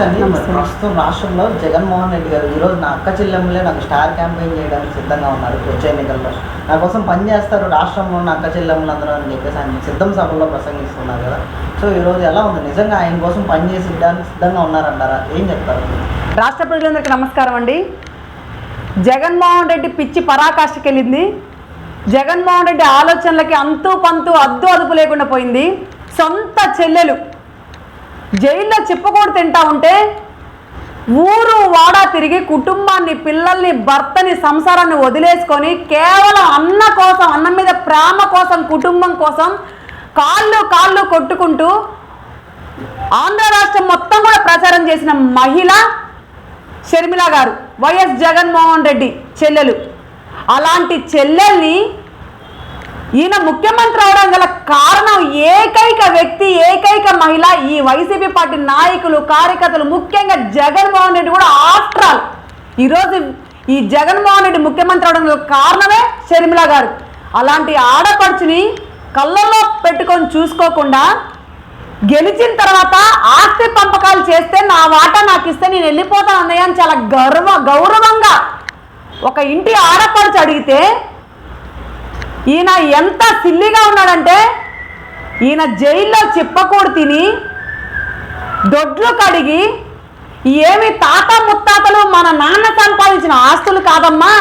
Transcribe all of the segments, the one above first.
నమస్తే అండి. ప్రస్తుతం రాష్ట్రంలో జగన్మోహన్ రెడ్డి గారు ఈరోజు నా అక్క చెల్లెమ్మలే నాకు స్టార్ క్యాంపెయిన్ చేయడానికి సిద్ధంగా ఉన్నారు వచ్చే ఎన్నికల్లో నా కోసం పనిచేస్తారు రాష్ట్రంలో ఉన్న అక్క చెల్లెమ్మలు అందరూ అని చెప్పేసి ఆయన సిద్ధం సభల్లో ప్రసంగిస్తున్నారు కదా. సో ఈరోజు ఎలా ఉంది? నిజంగా ఆయన కోసం పనిచేసి ఇవ్వడానికి సిద్ధంగా ఉన్నారంటారా? ఏం చెప్తారు? రాష్ట్ర ప్రజలందరికీ నమస్కారం అండి. జగన్మోహన్ రెడ్డి పిచ్చి పరాకాష్ఠకి వెళ్ళింది జగన్మోహన్ రెడ్డి ఆలోచనలకి అంతు పంతు అద్దు అదుపు లేకుండా పోయింది. సొంత చెల్లెలు జైల్లో చెప్పుకోడు తింటా ఉంటే ఊరు వాడా తిరిగి కుటుంబాన్ని పిల్లల్ని భర్తని సంసారాన్ని వదిలేసుకొని కేవలం అన్న కోసం అన్నం మీద ప్రేమ కోసం కుటుంబం కోసం కాళ్ళు కాళ్ళు కొట్టుకుంటూ ఆంధ్ర రాష్ట్రం మొత్తం కూడా ప్రచారం చేసిన మహిళ షర్మిల గారు వైఎస్ జగన్మోహన్ రెడ్డి చెల్లెలు. అలాంటి చెల్లెల్ని ఈయన ముఖ్యమంత్రి అవడం గల కారణం ఏకైక వ్యక్తి ఏకైక మహిళ ఈ వైసీపీ పార్టీ నాయకులు కార్యకర్తలు ముఖ్యంగా జగన్మోహన్ రెడ్డి కూడా ఆఫ్టర్ ఆల్. ఈరోజు ఈ జగన్మోహన్ రెడ్డి ముఖ్యమంత్రి అవడం గల కారణమే షర్మిల గారు. అలాంటి ఆడపడుచుని కళ్ళల్లో పెట్టుకొని చూసుకోకుండా గెలిచిన తర్వాత ఆస్తి పంపకాలు చేస్తే నా వాటా నాకు ఇస్తే నేను వెళ్ళిపోతాను అన్నయ్య అని చాలా గర్వ గౌరవంగా ఒక ఇంటి ఆడపడుచు అడిగితే ఈయన ఎంత సిల్లిగా ఉన్నాడంటే ఈయన జైల్లో చిప్పకూడు తిని దొడ్లు కడిగి ఏమి తాత ముత్తాతలు మన నాన్న సంపాదించిన ఆస్తులు కాదమ్మా.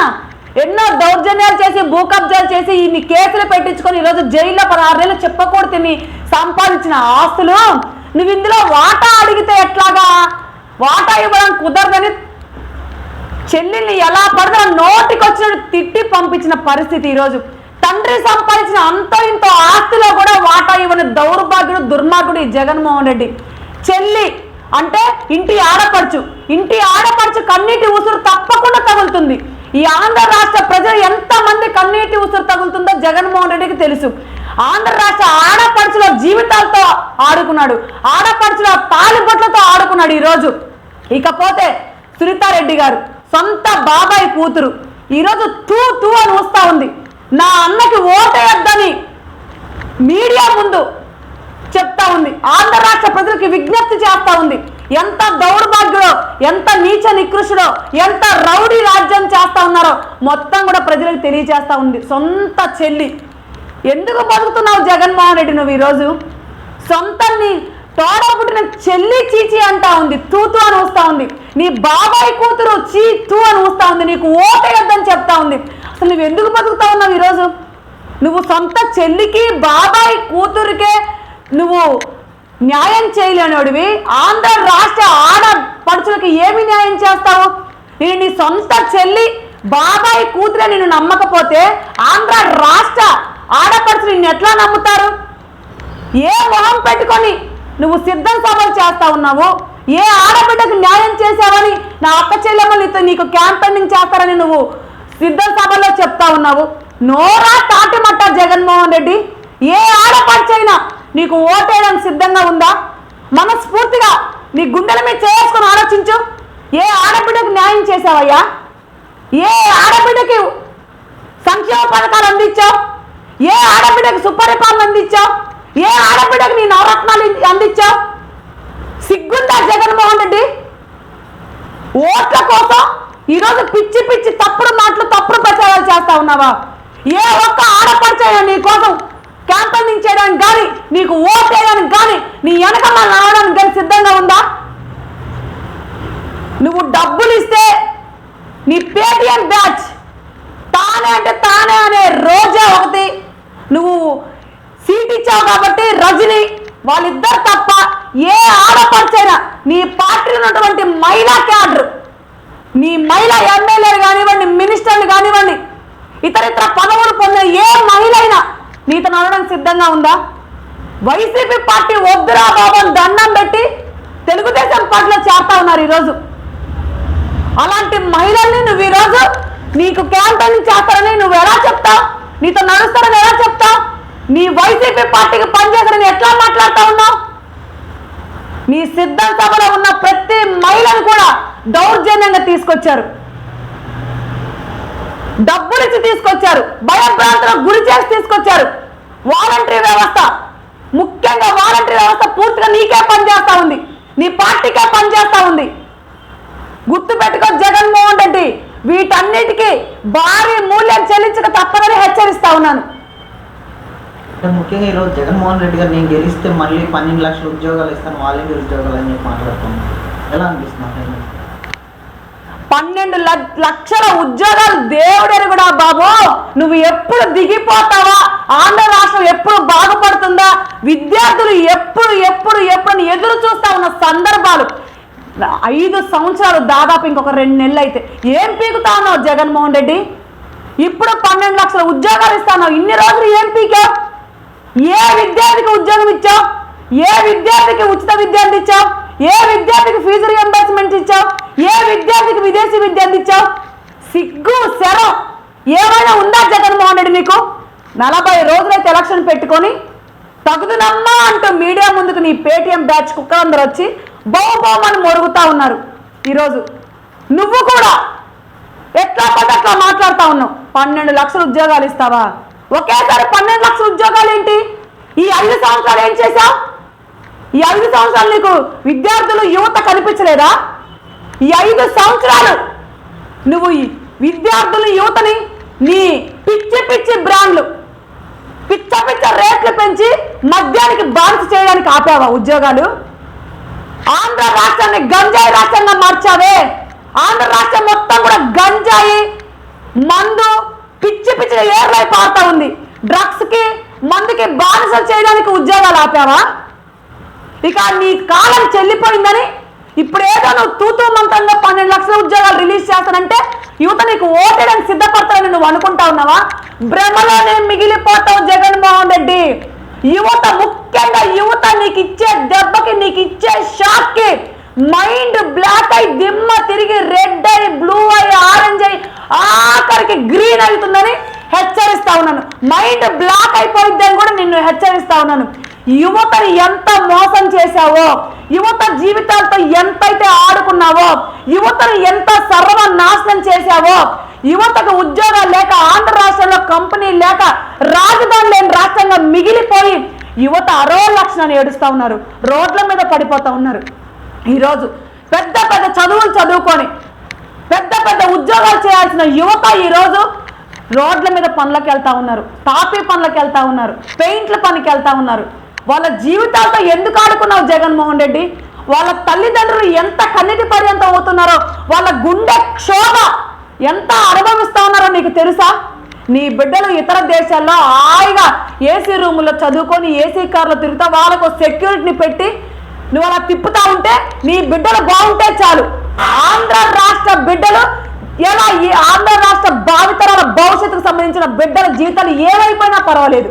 ఎన్నో దౌర్జన్యాలు చేసి భూ కబ్జాలు చేసి ఇన్ని కేసులు పెట్టించుకొని ఈరోజు జైల్లో పదహారేళ్ళు చెప్పకూడదు తిని సంపాదించిన ఆస్తులు. నువ్వు ఇందులో వాటా అడిగితే ఎట్లాగా? వాటా ఇవ్వడం కుదరదని చెల్లెల్ని ఎలా పడితే నోటికి వచ్చినట్టు తిట్టి పంపించిన పరిస్థితి ఈరోజు. తండ్రి సంపాదించిన అంతో ఇంతో ఆస్తిలో కూడా వాటా ఇవ్వని దౌర్భాగ్యుడు దుర్మార్గుడు ఈ జగన్మోహన్ రెడ్డి. చెల్లి అంటే ఇంటి ఆడపడుచు. ఇంటి ఆడపడుచు కన్నీటి ఉసురు తప్పకుండా తగులుతుంది. ఈ ఆంధ్ర రాష్ట్ర ప్రజలు ఎంతమంది కన్నీటి ఉసురు తగులుతుందో జగన్మోహన్ రెడ్డికి తెలుసు. ఆంధ్ర రాష్ట్ర ఆడపడుచుల జీవితాలతో ఆడుకున్నాడు. ఆడపడుచుల తాలిబొట్లతో ఆడుకున్నాడు ఈరోజు. ఇకపోతే సునీతారెడ్డి గారు సొంత బాబాయ్ కూతురు. ఈరోజు తూ టూ అని వస్తూ ఉంది. నా అన్నకి ఓటేయొద్దని మీడియా ముందు చెప్తా ఉంది. ఆంధ్ర రాష్ట్ర ప్రజలకి విజ్ఞప్తి చేస్తా ఉంది. ఎంత దౌర్భాగ్యుడో ఎంత నీచ నికృషుడో ఎంత రౌడీ రాజ్యం చేస్తా ఉన్నారో మొత్తం కూడా ప్రజలకు తెలియజేస్తా ఉంది. సొంత చెల్లి. ఎందుకు బతుకుతున్నావు జగన్మోహన్ రెడ్డి నువ్వు ఈరోజు? సొంత తోడ పుట్టిన చెల్లి చీచి అంటా ఉంది. తూతు అని వస్తా ఉంది. నీ బాబాయ్ కూతురు చీ తూ అని వస్తా ఉంది. నీకు ఓటే నువ్వు ఎందుకు బతుకుతా ఉన్నావు ఈరోజు? నువ్వు సొంత చెల్లికి బాబాయ్ కూతురికే నువ్వు న్యాయం చేయలేనివాడివి. ఆంధ్ర రాష్ట్ర ఆడపడుచులకి ఏమి న్యాయం చేస్తావు? నేను నీ సొంత చెల్లి బాబాయ్ కూతురే నిన్ను నమ్మకపోతే ఆంధ్ర రాష్ట్ర ఆడపడుచులు నిన్ను ఎట్లా నమ్ముతారు? ఏ మొహం పెట్టుకొని నువ్వు సిద్ధం సభలు చేస్తా ఉన్నావు? ఏ ఆడబిడ్డకు న్యాయం చేసావని నా అక్క చెల్లెమ్మలు నీతో నీకు క్యాంపెయినింగ్ చేస్తారని నువ్వు సిద్ధం సభలో చెప్తా ఉన్నావు. నోరా తాటిమట్ట జగన్మోహన్ రెడ్డి ఏ ఆడపడిచైనా నీకు ఓటేయడానికి సిద్ధంగా ఉందా? మనస్ఫూర్తిగా నీ గుండెల మీద చేసుకుని ఆలోచించు. ఏ ఆడబిడ్డకు న్యాయం చేసావయ్యా ఏ ఆడబిడ్డకి సంక్షేమ పథకాలు అందించావు? ఏ ఆడబిడ్డకు సుపరిపాలన అందించావు? ఏ ఆడబిడ్డకు నీ నవరత్నాలు అందించావు? సిగ్గుందా జగన్మోహన్ రెడ్డి? ఓట్ల కోసం ఈరోజు పిచ్చి పిచ్చి తప్పుడు ప్రచారాలు చేస్తా ఉన్నావా? ఏ ఒక్క ఆడపడిచైనా నీ కోసం క్యాంపెయినింగ్ చేయడానికి కానీ నీకు ఓట్ వేయడానికి కానీ నీ వెనక మనం రావడానికి కానీ సిద్ధంగా ఉందా? నువ్వు డబ్బులు ఇస్తే నీ పేటిఎం బ్యాచ్ తానే అంటే తానే అనే రోజే ఒకటి. నువ్వు సీట్ ఇచ్చావు కాబట్టి రజని వాళ్ళిద్దరు తప్ప ఏ ఆడపడిచైనా నీ పార్టీలో ఉన్నటువంటి మహిళా క్యాడర్ నీ మహిళా ఎమ్మెల్యేలు కానివ్వండి మినిస్టర్ కానివ్వండి ఇతర ఇతర పదవులు పొందిన ఏ మహిళ అయినా నీతో నడవడానికి సిద్ధంగా ఉందా? వైసీపీ పార్టీ వద్దురా బాబు దండం పెట్టి తెలుగుదేశం పార్టీలో చేస్తా ఉన్నారు ఈరోజు. అలాంటి మహిళల్ని నువ్వు ఈరోజు నీకు క్యాంపెయినింగ్ చేస్తారని నువ్వు ఎలా చెప్తావు? నీతో నడుస్తారని ఎలా చెప్తావు? నీ వైసీపీ పార్టీకి పనిచేస్తారని ఎట్లా మాట్లాడుతా ఉన్నావు? నీ సిద్ధం సభలో ఉన్న ప్రతి మహిళను కూడా దౌర్జన్యంగా తీసుకొచ్చారు. డబ్బులిచ్చి తీసుకొచ్చారు. భయభ్రాంతులకు గురి చేసి తీసుకొచ్చారు. వాలంటరీ వ్యవస్థ. ముఖ్యంగా వాలంటరీ వ్యవస్థ పూర్తిగా నీకే పనిచేస్తా ఉంది. నీ పార్టీకే పనిచేస్తా ఉంది. గుర్తు పెట్టుకో జగన్మోహన్ రెడ్డి వీటన్నిటికీ భారీ మూల్యం చెల్లించక తప్పదని హెచ్చరిస్తా ఉన్నాను. ముఖ్యంగా ఈరోజు జగన్మోహన్ రెడ్డి గారు నేను గెలిస్తే మళ్ళీ పన్నెండు లక్షల ఉద్యోగాలు ఇస్తాను వాలంటీర్ ఉద్యోగాలు అని చెప్పి మాట్లాడుతున్నాను ఎలా అనిపిస్తుంది? పన్నెండు లక్షల ఉద్యోగాలు దేవుడని కూడా బాబు నువ్వు ఎప్పుడు దిగిపోతావా? ఆంధ్ర రాష్ట్రం ఎప్పుడు బాగుపడుతుందా? విద్యార్థులు ఎప్పుడు ఎప్పుడు ఎప్పుడు ఎదురు చూస్తా ఉన్న సందర్భాలు ఐదు సంవత్సరాలు దాదాపు ఇంకొక రెండు నెలలు అయితే. ఏం పీకుతా ఉన్నావు జగన్మోహన్ రెడ్డి? ఇప్పుడు పన్నెండు లక్షల ఉద్యోగాలు ఇస్తాను ఇన్ని రోజులు ఏం పీకావు? ఏ విద్యార్థికి ఉద్యోగం ఇచ్చావు? ఏ విద్యార్థికి ఉచిత విద్యార్థి ఇచ్చావు ఏ విద్యార్థికి ఫీజు రియంబర్స్మెంట్ ఇచ్చావు? ఏ విద్యార్థికి విదేశీ విద్య అందించావు? సిగ్గు శరం. ఏమైనా ఉందా జగన్మోహన్ రెడ్డి నీకు నలభై రోజులైతే ఎలక్షన్ పెట్టుకొని తగుదునమ్మా అంటూ మీడియా ముందుకు నీ పేటీఎం బ్యాచ్ కుక్కలందరూ వచ్చి బహుబహుమని మొరుగుతూ ఉన్నారు. ఈరోజు నువ్వు కూడా ఎట్లా పడితే అట్లా ఉన్నావు? పన్నెండు లక్షల ఉద్యోగాలు ఇస్తావా? ఒకేసారి పన్నెండు లక్షల ఉద్యోగాలు ఏంటి? ఈ ఐదు సంవత్సరాలు ఏం చేశావు? ఈ ఐదు సంవత్సరాలు నీకు విద్యార్థులు యువత కనిపించలేదా? ఈ ఐదు సంవత్సరాలు నువ్వు ఈ విద్యార్థులు యువతని నీ పిచ్చి పిచ్చి బ్రాండ్లు పిచ్చ పిచ్చ రేట్లు పెంచి మద్యానికి బానిస చేయడానికి ఆపావా ఉద్యోగాలు? ఆంధ్ర రాష్ట్రాన్ని గంజాయి రాష్ట్రంగా మార్చావే. ఆంధ్ర రాష్ట్రం మొత్తం కూడా గంజాయి మందు పిచ్చి పిచ్చి ఏర్లై పారుతా ఉంది. డ్రగ్స్కి మందుకి బానిసలు చేయడానికి ఉద్యోగాలు ఆపావా? ఇక నీ కాలం చెల్లిపోయిందని ఇప్పుడు ఏదో నువ్వు తూతూ మంత్రంలో పన్నెండు లక్షల ఉద్యోగాలు రిలీజ్ చేస్తానంటే యువత నీకు ఓటేయడానికి సిద్ధపడతానని నువ్వు అనుకుంటా ఉన్నావా? భ్రమలోనే మిగిలిపోతావు జగన్మోహన్ రెడ్డి. యువత ముఖ్యంగా యువత నీకు ఇచ్చే దెబ్బకి నీకు ఇచ్చే షాక్కి మైండ్ బ్లాక్ అయి దిమ్మ తిరిగి రెడ్ అయి బ్లూ అయి ఆరెంజ్ అయి ఆఖరికి గ్రీన్ అవుతుందని హెచ్చరిస్తా ఉన్నాను. మైండ్ బ్లాక్ అయిపోయిద్దని కూడా నిన్ను హెచ్చరిస్తా ఉన్నాను. యువతను ఎంత మోసం చేశావో యువత జీవితాలతో ఎంతైతే ఆడుకున్నావో యువతను ఎంత సర్వనాశనం చేశావో యువతకు ఉద్యోగాలు లేక ఆంధ్ర రాష్ట్రంలో కంపెనీ లేక రాజధాని లేని రాష్ట్రంగా మిగిలిపోయి యువత అరో లక్షణాన్ని ఏడుస్తూ ఉన్నారు రోడ్ల మీద పడిపోతూ ఉన్నారు. ఈరోజు పెద్ద పెద్ద చదువులు చదువుకొని పెద్ద పెద్ద ఉద్యోగాలు చేయాల్సిన యువత ఈరోజు రోడ్ల మీద పనులకు వెళ్తా ఉన్నారు తాపీ పనులకు వెళ్తా ఉన్నారు పెయింట్ల పనికి వెళ్తూ ఉన్నారు. వాళ్ళ జీవితాలతో ఎందుకు ఆడుకున్నావు జగన్మోహన్ రెడ్డి? వాళ్ళ తల్లిదండ్రులు ఎంత కన్నీటి పర్యంతం అవుతున్నారో వాళ్ళ గుండె క్షోభ ఎంత అనుభవిస్తా ఉన్నారో నీకు తెలుసా? నీ బిడ్డలు ఇతర దేశాల్లో హాయిగా ఏసీ రూములో చదువుకొని ఏసీ కార్లో తిరుగుతా వాళ్ళకు సెక్యూరిటీని పెట్టి నువ్వు అలా తిప్పుతా ఉంటే నీ బిడ్డలు బాగుంటే చాలు. ఆంధ్ర రాష్ట్ర బిడ్డలు ఎలా ఈ ఆంధ్ర రాష్ట్ర భావితరాల భవిష్యత్తుకు సంబంధించిన బిడ్డల జీవితాలు ఏమైపోయినా పర్వాలేదు.